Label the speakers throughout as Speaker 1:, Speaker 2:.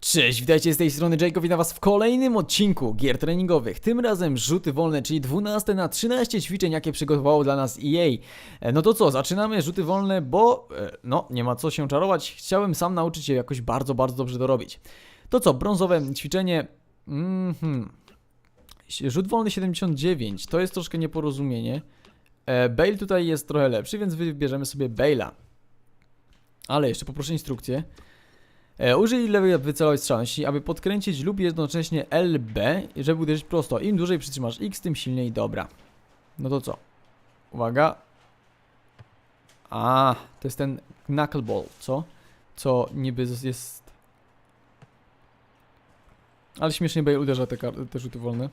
Speaker 1: Cześć, witajcie z tej strony Jacob, witam was w kolejnym odcinku gier treningowych. Tym razem rzuty wolne, czyli 12 na 13 ćwiczeń, jakie przygotowało dla nas EA. E, No to co, zaczynamy rzuty wolne, bo e, no, nie ma co się czarować. Chciałem sam nauczyć się jakoś bardzo, bardzo dobrze to robić. To co, brązowe ćwiczenie. Mhm. Rzut wolny 79, to jest troszkę nieporozumienie. E, Bale tutaj jest trochę lepszy, więc wybierzemy sobie Bale'a. Ale jeszcze poproszę instrukcję. E, użyj lewej wycelowej wstrząsi, aby podkręcić lub jednocześnie LB, żeby uderzyć prosto. Im dłużej przytrzymasz X, tym silniej dobra. No to co? Uwaga. A, to jest ten knuckleball, co? Co niby jest... Ale śmiesznie Bale uderza te, te rzuty wolne.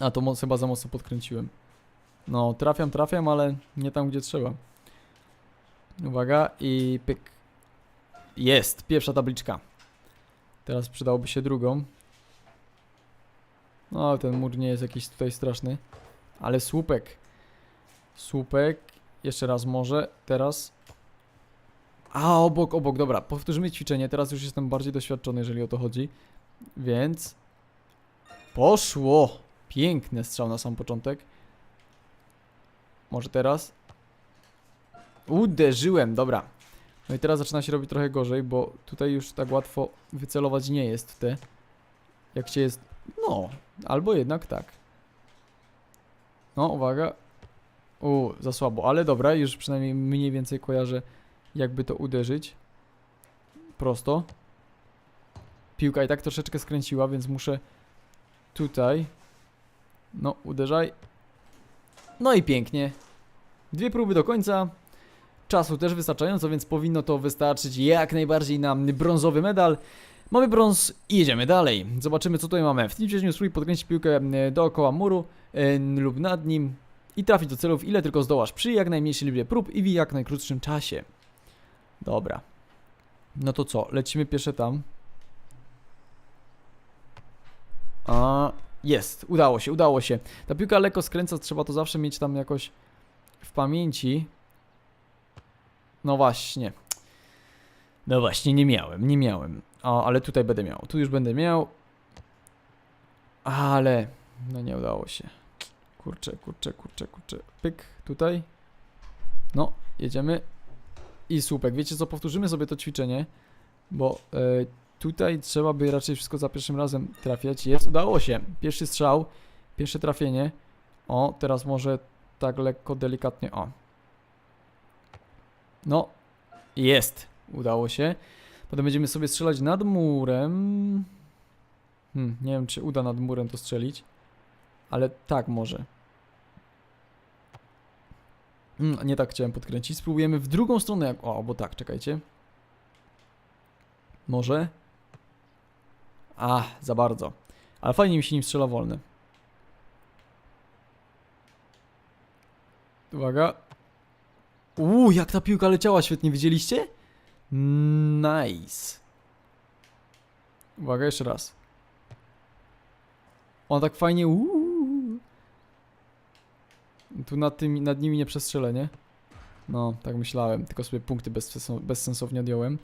Speaker 1: A, to chyba za mocno podkręciłem. No, trafiam, trafiam, ale nie tam, gdzie trzeba. Uwaga i pyk. Jest, pierwsza tabliczka. Teraz przydałoby się drugą. No, ten mur nie jest jakiś tutaj straszny. Ale słupek. Słupek. Jeszcze raz może. Teraz. A, obok, obok, dobra. Powtórzymy ćwiczenie. Teraz już jestem bardziej doświadczony, jeżeli o to chodzi. Więc. Poszło! Piękny strzał na sam początek. Może teraz? Uderzyłem, dobra. No i teraz zaczyna się robić trochę gorzej, bo tutaj już tak łatwo wycelować nie jest te. Jak się jest. No, albo jednak tak. No, uwaga. U, za słabo, ale dobra, już przynajmniej mniej więcej kojarzę, jakby to uderzyć. Prosto. Piłka i tak troszeczkę skręciła, więc muszę tutaj. No, uderzaj. No i pięknie. Dwie próby do końca. Czasu też wystarczająco, więc powinno to wystarczyć jak najbardziej na brązowy medal. Mamy brąz i jedziemy dalej. Zobaczymy co tutaj mamy. W tym ćwiczeniu spróbuj podkręcić piłkę e, dookoła muru e, lub nad nim i trafić do celów ile tylko zdołasz przy jak najmniejszej liczbie prób i w jak najkrótszym czasie. Dobra. No to co? Lecimy pierwsze tam. A, jest. Udało się, udało się. Ta piłka lekko skręca, trzeba to zawsze mieć tam jakoś w pamięci. No właśnie. No właśnie, nie miałem, nie miałem. O, ale tutaj będę miał. Tu już będę miał. Ale. No nie udało się. Kurczę, kurczę, kurczę, kurczę. Pyk, tutaj. No, jedziemy. I słupek. Wiecie co, powtórzymy sobie to ćwiczenie, bo e, tutaj trzeba by raczej wszystko za pierwszym razem trafiać. Jest, udało się. Pierwszy strzał, pierwsze trafienie. O, teraz może tak lekko, delikatnie. O, no, jest. Udało się. Potem będziemy sobie strzelać nad murem. Hmm, nie wiem, czy uda nad murem to strzelić. Ale tak może. Hmm, nie tak chciałem podkręcić. Spróbujemy w drugą stronę. O, bo tak, czekajcie. Może. A, za bardzo. Ale fajnie mi się nim strzela wolny. Uwaga. Uuu, jak ta piłka leciała świetnie, widzieliście? Nice. Uwaga, jeszcze raz. On tak fajnie. Uuu. Tu nad, tymi, nad nimi nie przestrzelę, nie? No, tak myślałem, tylko sobie punkty bezsens- bezsensownie odjąłem.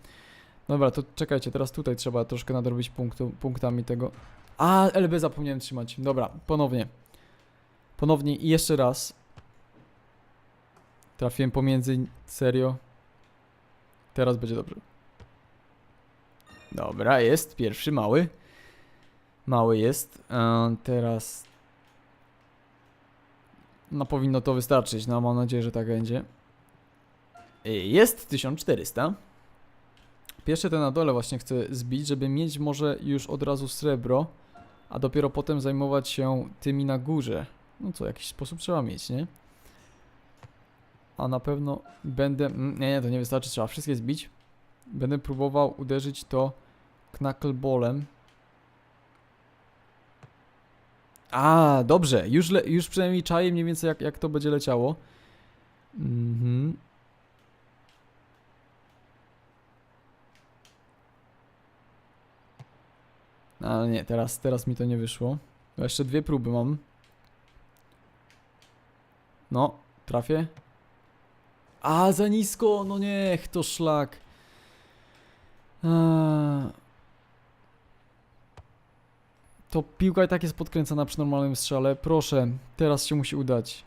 Speaker 1: Dobra, to czekajcie, teraz tutaj trzeba troszkę nadrobić punktu, punktami tego. A, LB zapomniałem trzymać. Dobra, ponownie. Ponownie i jeszcze raz. Trafiłem pomiędzy, serio. Teraz będzie dobrze. Dobra, jest pierwszy mały. Mały jest. E, teraz. No powinno to wystarczyć. No mam nadzieję, że tak będzie. E, Jest 1400. Pierwsze te na dole właśnie chcę zbić, żeby mieć może już od razu srebro, a dopiero potem zajmować się tymi na górze. No co, jakiś sposób trzeba mieć, nie? A na pewno będę. mm, Nie, nie, to nie wystarczy, trzeba wszystkie zbić. Będę próbował uderzyć to knuckleballem. A, dobrze, już, już przynajmniej czaję mniej więcej jak, jak to będzie leciało. Mhm. Ale nie, teraz, teraz mi to nie wyszło. Jeszcze dwie próby mam. No, Trafię? A, za nisko! No niech to szlak. Eee. To piłka i tak jest podkręcana przy normalnym strzale. Proszę, teraz się musi udać.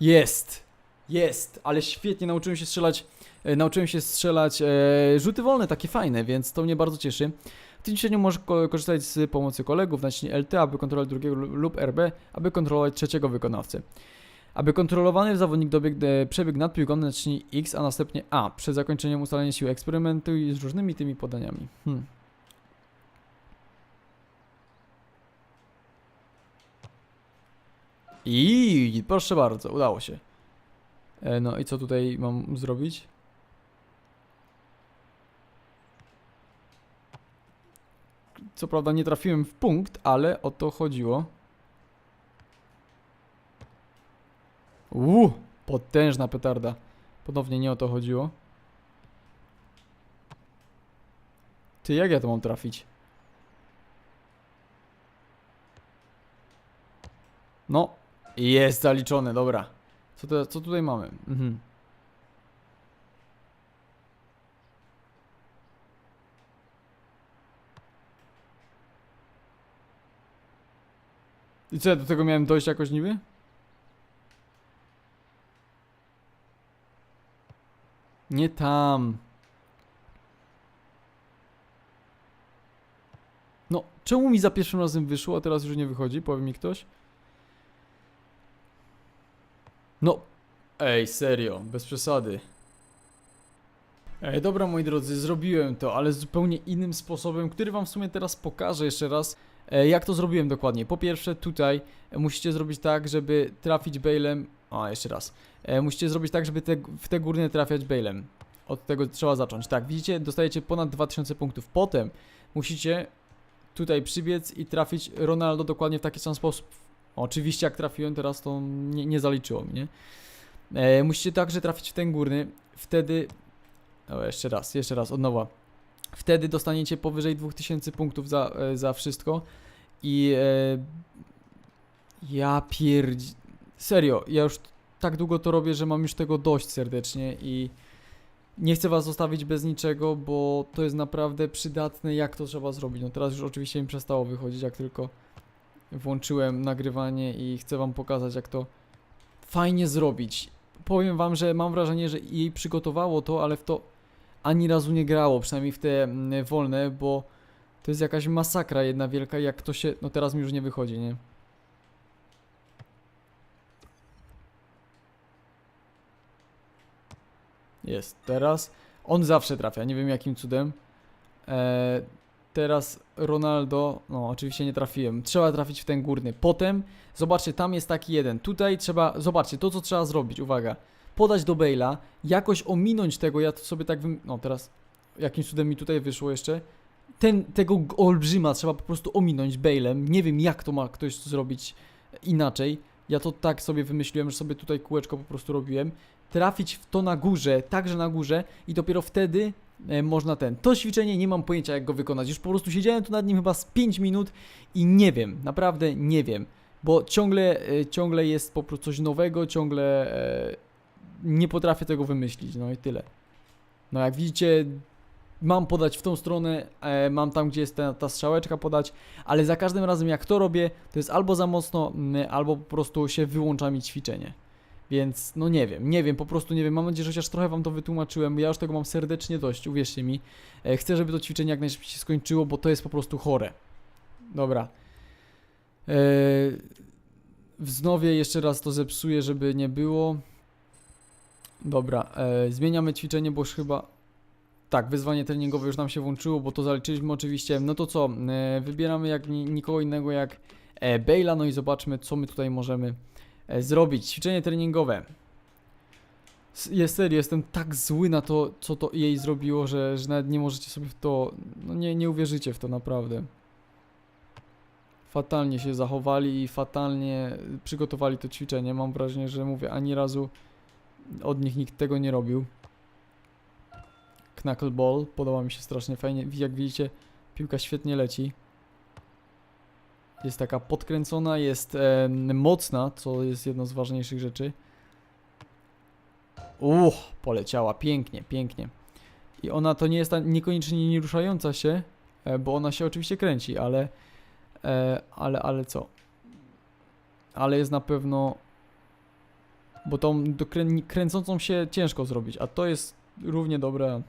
Speaker 1: Jest! Jest! Ale świetnie nauczyłem się strzelać. E, nauczyłem się strzelać e, rzuty wolne, takie fajne, więc to mnie bardzo cieszy. W tym ćwiczeniu możesz ko korzystać z pomocy kolegów, naciśnij LT, aby kontrolować drugiego lu- lub RB, aby kontrolować trzeciego wykonawcę. Aby kontrolowany zawodnik dobiegł, e, przebiegł nad piłką, naciśnij X, a następnie A. Przed zakończeniem ustalenia siły eksperymentuj z różnymi tymi podaniami. Hmm. I proszę bardzo, udało się. E, no i co tutaj mam zrobić? Co prawda nie trafiłem w punkt, ale o to chodziło. Uuu, potężna petarda. Ponownie nie o to chodziło. Ty, jak ja to mam trafić? No, jest zaliczone, dobra. Co, to, co tutaj mamy? Mhm. I co, ja do tego miałem dojść jakoś niby? Nie tam. No, czemu mi za pierwszym razem wyszło, a teraz już nie wychodzi? Powie mi ktoś. No, ej, serio, bez przesady. Ej, dobra moi drodzy, zrobiłem to, ale zupełnie innym sposobem, który wam w sumie teraz pokażę jeszcze raz, e, jak to zrobiłem dokładnie. Po pierwsze, tutaj e, musicie zrobić tak, żeby trafić bailem. A, jeszcze raz. E, musicie zrobić tak, żeby te, w te górne trafiać bailem. Od tego trzeba zacząć. Tak, widzicie, dostajecie ponad 2000 punktów. Potem musicie tutaj przybiec i trafić Ronaldo dokładnie w taki sam sposób. Oczywiście jak trafiłem teraz to nie, nie zaliczyło mi, nie? E, musicie także trafić w ten górny, wtedy... O, jeszcze raz, jeszcze raz, od nowa. Wtedy dostaniecie powyżej 2000 punktów za, e, za wszystko i... E, ja pierdzi... Serio, ja już tak długo to robię, że mam już tego dość serdecznie i... Nie chcę was zostawić bez niczego, bo to jest naprawdę przydatne, jak to trzeba zrobić. No teraz już oczywiście mi przestało wychodzić, jak tylko włączyłem nagrywanie i chcę wam pokazać, jak to fajnie zrobić. Powiem wam, że mam wrażenie, że jej przygotowało to, ale w to ani razu nie grało, przynajmniej w te mm, wolne, bo to jest jakaś masakra jedna wielka, jak to się... No teraz mi już nie wychodzi, nie? Jest, teraz on zawsze trafia, nie wiem jakim cudem. Eee, teraz Ronaldo, no oczywiście nie trafiłem, trzeba trafić w ten górny. Potem, zobaczcie, tam jest taki jeden. Tutaj trzeba, zobaczcie, to co trzeba zrobić, uwaga. Podać do Bale'a, jakoś ominąć tego, ja to sobie tak wym... No teraz, jakimś cudem mi tutaj wyszło jeszcze. Ten, tego olbrzyma trzeba po prostu ominąć Bale'em. Nie wiem jak to ma ktoś zrobić inaczej. Ja to tak sobie wymyśliłem, że sobie tutaj kółeczko po prostu robiłem. Trafić w to na górze, także na górze i dopiero wtedy e, można ten. To ćwiczenie nie mam pojęcia jak go wykonać. Już po prostu siedziałem tu nad nim chyba z 5 minut i nie wiem, naprawdę nie wiem, bo ciągle, e, ciągle jest po prostu coś nowego, ciągle e, nie potrafię tego wymyślić, no i tyle. No jak widzicie, mam podać w tą stronę, mam tam gdzie jest ta, ta strzałeczka podać, ale za każdym razem jak to robię, to jest albo za mocno, albo po prostu się wyłącza mi ćwiczenie. Więc no nie wiem, nie wiem, po prostu nie wiem. Mam nadzieję, że chociaż trochę wam to wytłumaczyłem, ja już tego mam serdecznie dość, uwierzcie mi. E, chcę, żeby to ćwiczenie jak najszybciej się skończyło, bo to jest po prostu chore. Dobra. E, wznowię jeszcze raz to zepsuję, żeby nie było. Dobra, e, zmieniamy ćwiczenie, bo już chyba... Tak, wyzwanie treningowe już nam się włączyło, bo to zaliczyliśmy oczywiście. No to co, wybieramy jak ni- nikogo innego jak Bale'a, no i zobaczmy, co my tutaj możemy zrobić. Ćwiczenie treningowe. Jest serio, jestem tak zły na to, co to jej zrobiło, że, że nawet nie możecie sobie w to, no nie, nie uwierzycie w to naprawdę. Fatalnie się zachowali i fatalnie przygotowali to ćwiczenie. Mam wrażenie, że mówię, ani razu od nich nikt tego nie robił. Knuckleball, podoba mi się strasznie fajnie. Jak widzicie, piłka świetnie leci. Jest taka podkręcona, jest em, mocna, co jest jedną z ważniejszych rzeczy. Uch, poleciała pięknie, pięknie. I ona to nie jest ta niekoniecznie nie ruszająca się, e, bo ona się oczywiście kręci, ale, e, ale, ale co? Ale jest na pewno, bo tą krę kręcącą się ciężko zrobić, a to jest równie dobre.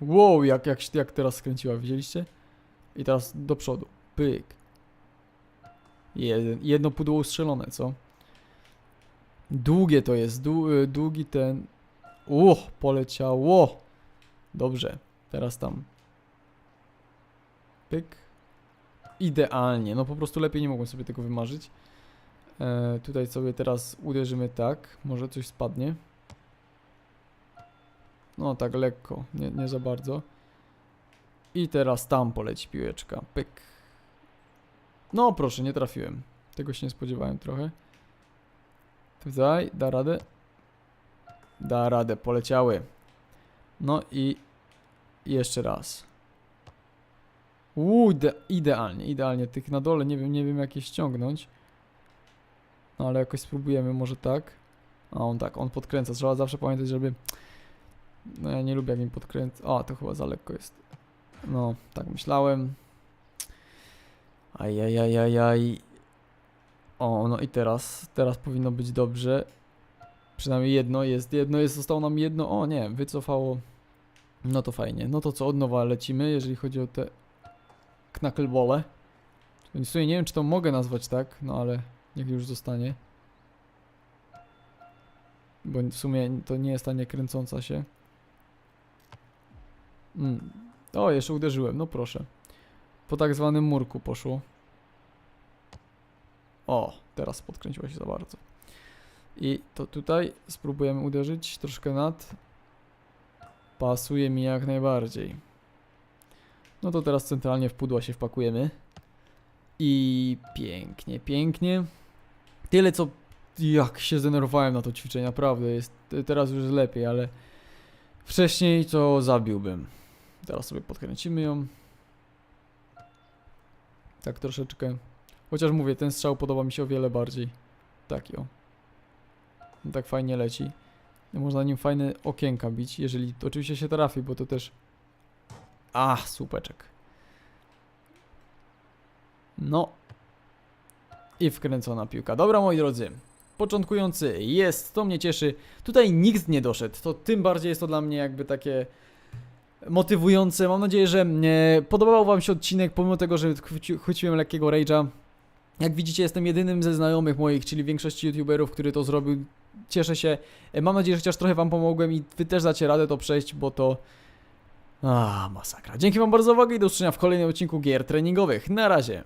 Speaker 1: Wow, jak, jak, jak teraz skręciła, widzieliście? I teraz do przodu. Pyk. Jeden, jedno pudło ustrzelone, co? Długie to jest, y, długi ten... Uch, poleciało. Dobrze, teraz tam. Pyk. Idealnie, no po prostu lepiej nie mogłem sobie tego wymarzyć. E, tutaj sobie teraz uderzymy tak, może coś spadnie. No tak lekko, nie, nie za bardzo. I teraz tam poleci piłeczka, pyk. No proszę, nie trafiłem. Tego się nie spodziewałem trochę. Tutaj, da radę. Da radę, poleciały. No i jeszcze raz. Uuu, ide idealnie, idealnie. Tych na dole nie wiem, nie wiem jak je ściągnąć. No ale jakoś spróbujemy, może tak. A on tak, on podkręca. Trzeba zawsze pamiętać, żeby... No ja nie lubię jak mi podkręca. A, to chyba za lekko jest. No, tak myślałem. Ajajajajaj. O, no i teraz, teraz powinno być dobrze. Przynajmniej jedno jest, jedno jest, zostało nam jedno, o nie, wycofało. No to fajnie, no to co, od nowa lecimy, jeżeli chodzi o te knucklebole. Więc sumie nie wiem, czy to mogę nazwać tak, no ale niech już zostanie. Bo w sumie to nie jest ta niekręcąca się. Mm. O, jeszcze uderzyłem, no proszę. Po tak zwanym murku poszło. O, teraz podkręciła się za bardzo. I to tutaj spróbujemy uderzyć troszkę nad. Pasuje mi jak najbardziej. No to teraz centralnie w pudła się wpakujemy. I pięknie, pięknie. Tyle co... Jak się zdenerwowałem na to ćwiczenie, naprawdę jest... Teraz już jest lepiej, ale... Wcześniej to zabiłbym. Teraz sobie podkręcimy ją. Tak troszeczkę. Chociaż mówię, ten strzał podoba mi się o wiele bardziej. Taki o. Tak fajnie leci. Można nim fajne okienka bić, jeżeli to oczywiście się trafi, bo to też... A, słupeczek. No. I wkręcona piłka. Dobra, moi drodzy. Początkujący jest, to mnie cieszy. Tutaj nikt nie doszedł. To tym bardziej jest to dla mnie jakby takie motywujące. Mam nadzieję, że e, podobał Wam się odcinek, pomimo tego, że chwyci- chwyciłem lekkiego rage'a. Jak widzicie, jestem jedynym ze znajomych moich, czyli większości youtuberów, który to zrobił. Cieszę się. E, Mam nadzieję, że chociaż trochę Wam pomogłem i Wy też dacie radę to przejść, bo to... A, masakra. Dzięki Wam bardzo za uwagę i do usłyszenia w kolejnym odcinku gier treningowych. Na razie.